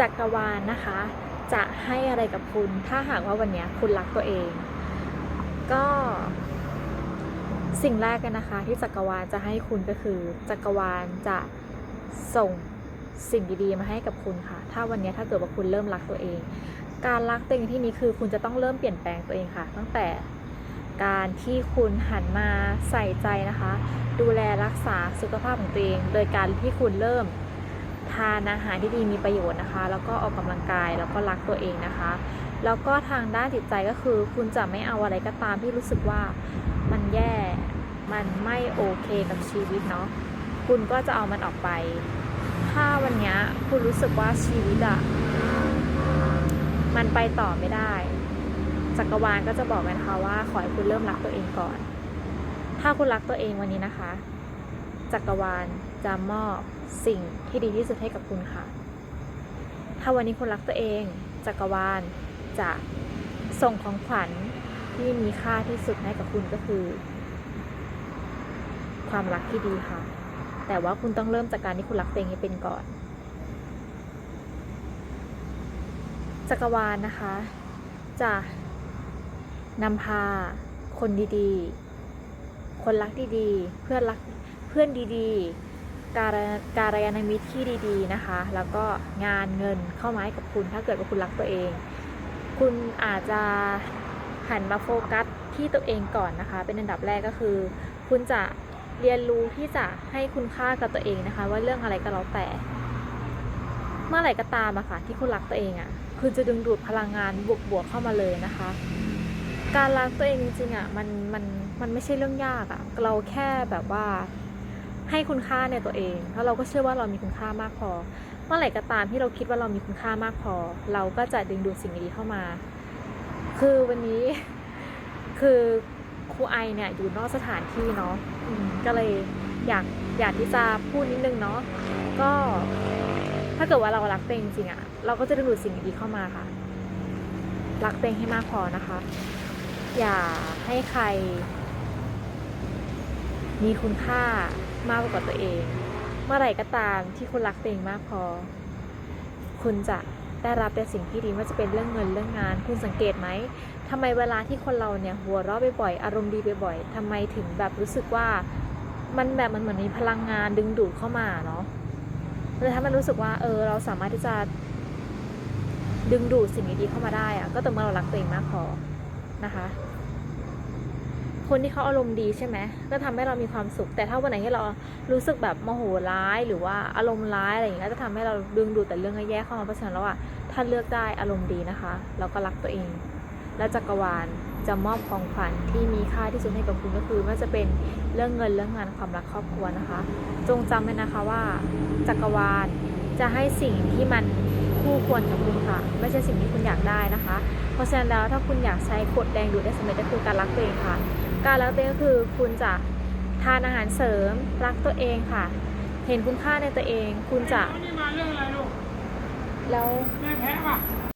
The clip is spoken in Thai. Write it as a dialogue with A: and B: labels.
A: จักรวาลนะคะ จะให้อะไรกับคุณ ถ้าหากว่าวันนี้คุณรักตัวเอง ก็สิ่งแรกกันนะคะ ที่จักรวาลจะให้คุณก็คือ จักรวาลจะส่งสิ่งดีๆมาให้กับคุณค่ะ ถ้าวันนี้ถ้าเกิดว่าคุณเริ่มรักตัวเอง การรักตัวเองที่นี้คือคุณจะต้องเริ่มเปลี่ยนแปลงตัวเองค่ะ ตั้งแต่การที่คุณหันมาใส่ใจนะคะ ดูแลรักษาสุขภาพของตัวเอง โดยการที่คุณเริ่ม ทานอาหารที่ดีมีประโยชน์นะคะ แล้วก็ออกกำลังกายแล้วก็รักตัวเองนะคะ แล้วก็ทางด้านจิตใจก็คือ คุณจะไม่เอาอะไรก็ตามที่รู้สึกว่ามันแย่มันไม่โอเคกับชีวิตเนาะคุณก็จะเอามันออกไป ถ้าวันนี้คุณรู้สึกว่าชีวิตอะมันไปต่อไม่ได้ จักรวาลก็จะบอกกันนะคะว่าขอให้คุณเริ่มรักตัวเองก่อน ถ้าคุณรักตัวเองวันนี้นะคะ จักรวาล จะมอบสิ่งที่ดีที่สุดให้กับคุณค่ะ ถ้าวันนี้คุณรักตัวเอง จักรวาลจะส่งของขวัญที่มีค่าที่สุดให้กับคุณก็คือ ความรักที่ดีค่ะ แต่ว่าคุณต้องเริ่มจากการที่คุณรักตัวเองให้เป็นก่อน จักรวาลนะคะ จะนำพาคนดีๆ คนรักดีๆ เพื่อนรักเพื่อนดีๆ การการยานมิตรที่ดีๆนะคะ แล้วก็งานเงินเข้ามาให้กับคุณ ถ้าเกิดว่าคุณรักตัวเอง คุณอาจจะหันมาโฟกัสที่ตัวเองก่อนนะคะ เป็นอันดับแรกก็คือ คุณจะเรียนรู้ที่จะให้คุณค่ากับตัวเองนะคะ ว่าเรื่องอะไรก็แล้วแต่ เมื่อไหร่ก็ตามอะค่ะที่คุณรักตัวเองอะคุณจะดึงดูดพลังงานบวกๆเข้ามาเลยนะคะ การรักตัวเองจริงๆอะมันมันมันไม่ใช่เรื่องยากอะเราแค่แบบว่า ให้คุณค่าในตัวเองแล้วเราก็เชื่อว่าเรามีคุณค่ามากพอ เมื่อไหร่ก็ตามที่เราคิดว่าเรามีคุณค่ามากพอ เราก็จะดึงดูดสิ่งดีเข้ามา คือวันนี้ คือครูไอเนี่ยอยู่นอกสถานที่เนาะก็เลยอยากอยากที่จะพูดนิดนึงเนาะก็ถ้าเกิดว่าเรารักตัวเองจริงอะเราก็จะดึงดูดสิ่งดีเข้ามาค่ะ รักตัวเองให้มากพอนะคะ อย่าให้ใคร มีคุณค่า มากกว่าตัวเอง เมื่อไหร่ก็ตามที่คุณรักตัวเองมากพอ คุณจะได้รับแต่สิ่งที่ดีไม่ว่าจะเป็นเรื่องเงินเรื่องงาน คุณสังเกตไหมทำไมเวลาที่คนเราเนี่ยหัวเราะบ่อยๆอารมณ์ดีบ่อยๆทำไมถึงแบบรู้สึกว่ามันแบบมันเหมือนมีพลังงานดึงดูดเข้ามาเนาะเลยถ้ามันรู้สึกว่าเออเราสามารถที่จะ ดึงดูดสิ่งดีๆเข้ามาได้อะก็ต่อเมื่อเรารักตัวเองมากพอนะคะ คนที่เขาอารมณ์ดีใช่ไหมก็ทำให้เรามีความสุข แต่ถ้าวันไหนที่เรารู้สึกแบบโมโหร้ายหรือว่าอารมณ์ร้ายอะไรอย่างเงี้ยก็จะทำให้เราดึงดูดแต่เรื่องแย่ๆเข้ามาเพราะฉะนั้นแล้วอะถ้าเลือกได้อารมณ์ดีนะคะเราก็รักตัวเอง และจักรวาลจะมอบของขวัญที่มีค่าที่สุดให้กับคุณก็คือไม่ว่าจะเป็นเรื่องเงินเรื่องงานความรักครอบครัวนะคะ จงจำไว้นะคะว่า จักรวาลจะให้สิ่งที่มันคู่ควรกับคุณค่ะ ไม่ใช่สิ่งที่คุณอยากได้นะคะ เพราะฉะนั้นแล้วถ้าคุณอยากใช้กฎแดงดูดได้สำเร็จก็คือการรักตัวเองค่ะ การรักตัวเองก็คือคุณจะทานอาหารเสริมรักตัวเองค่ะ เห็นคุณค่าในตัวเอง คุณจะ
B: นี่มาเรื่องอะไรลูก
A: แล้ว
B: แม่แพ้ป่ะ